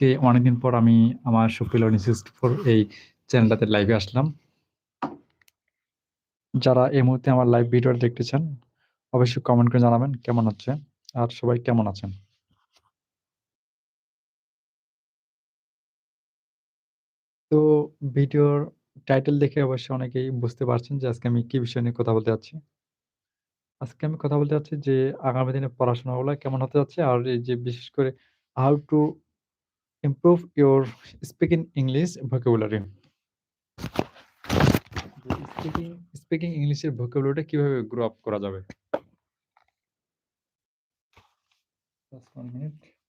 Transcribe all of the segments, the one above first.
তে অনেকদিন পর আমি আমার Learning 64 এই চ্যানেলটাতে লাইভে আসলাম। যারা এই মুহূর্তে আমার লাইভ ভিডিওটা দেখতেছেন, অবশ্যই কমেন্ট করে জানাবেন কেমন হচ্ছে? আর সবাই কেমন আছেন? তো ভিডিওর টাইটেল দেখে অবশ্যই অনেকেই বুঝতে পারছেন যে আজকে আমি কি বিষয় নিয়ে কথা বলতে যাচ্ছি। আজকে আমি কথা বলতে যাচ্ছি যে আগামী দিনে পড়াশোনাগুলা কেমন হতে যাচ্ছে আর এই যে বিশেষ করে how to improve your speaking English vocabulary speaking speaking speaking ইংলিশের vocabulary কীভাবে গ্রো আপ করা যাবে? Just 1 minute.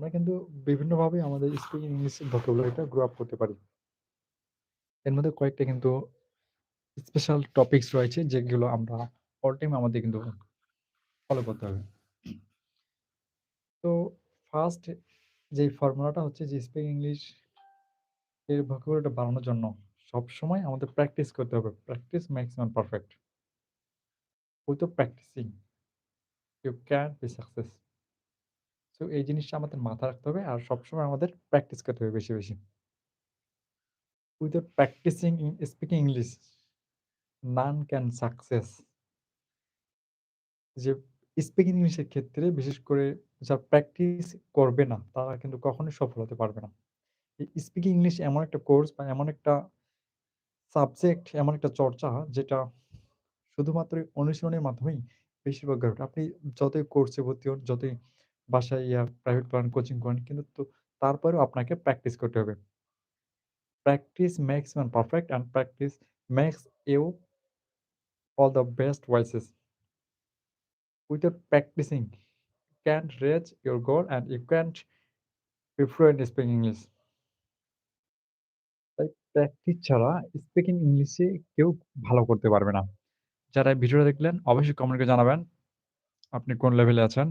আমরা কিন্তু বিভিন্নভাবে আমাদের স্পিকিং ইংলিশ vocabulary-টা গ্রো আপ করতে পারি। এর মধ্যে কয়েকটা কিন্তু স্পেশাল টপিকস রয়েছে, যেগুলো আমরা অল টাইম আমাদের কিন্তু ফলো করতে হবে। তো ফার্স্ট যেই ফর্মুলাটা হচ্ছে যে স্পিকিং ইংলিশ এর vocabulary-টা বাড়ানোর জন্য সবসময় আমাদের প্র্যাকটিস করতে হবে। Practice maximum perfect. With practicing you can be success. So এই জিনিসটা আমাদের মাথায় রাখতে হবে আর সবসময় আমাদের প্র্যাকটিস করতে হবে বেশি, বেশি। Practicing in speaking English, none can success. যে স্পিকিং ইংলিশের ক্ষেত্রে বিশেষ করে যারা প্র্যাকটিস করবে না, তারা কিন্তু কখনোই সফল হতে পারবে না। স্পিকিং ইংলিশ এমন একটা কোর্স বা এমন একটা সাবজেক্ট, এমন একটা চর্চা যেটা শুধুমাত্র অনুশীলনের মাধ্যমেই বেশিরভাগ আপনি যতই কোর্সে ভর্তি হন, যতই বাসায় ইয়া প্রাইভেট করেন কোচিং করেন কিন্তু তারপরেও আপনাকে প্র্যাকটিস করতে হবে। Practice makes man perfect and practice makes you all the best voices with practicing can raise your goal and you can in speak English তাই প্র্যাকটিস ছাড়া স্পিকিং ইংলিশে কেউ ভালো করতে পারবে না। যারা ভিডিও দেখলেন, অবশ্যই কমেন্টকে জানাবেন, আপনি কোন লেভেলে আছেন?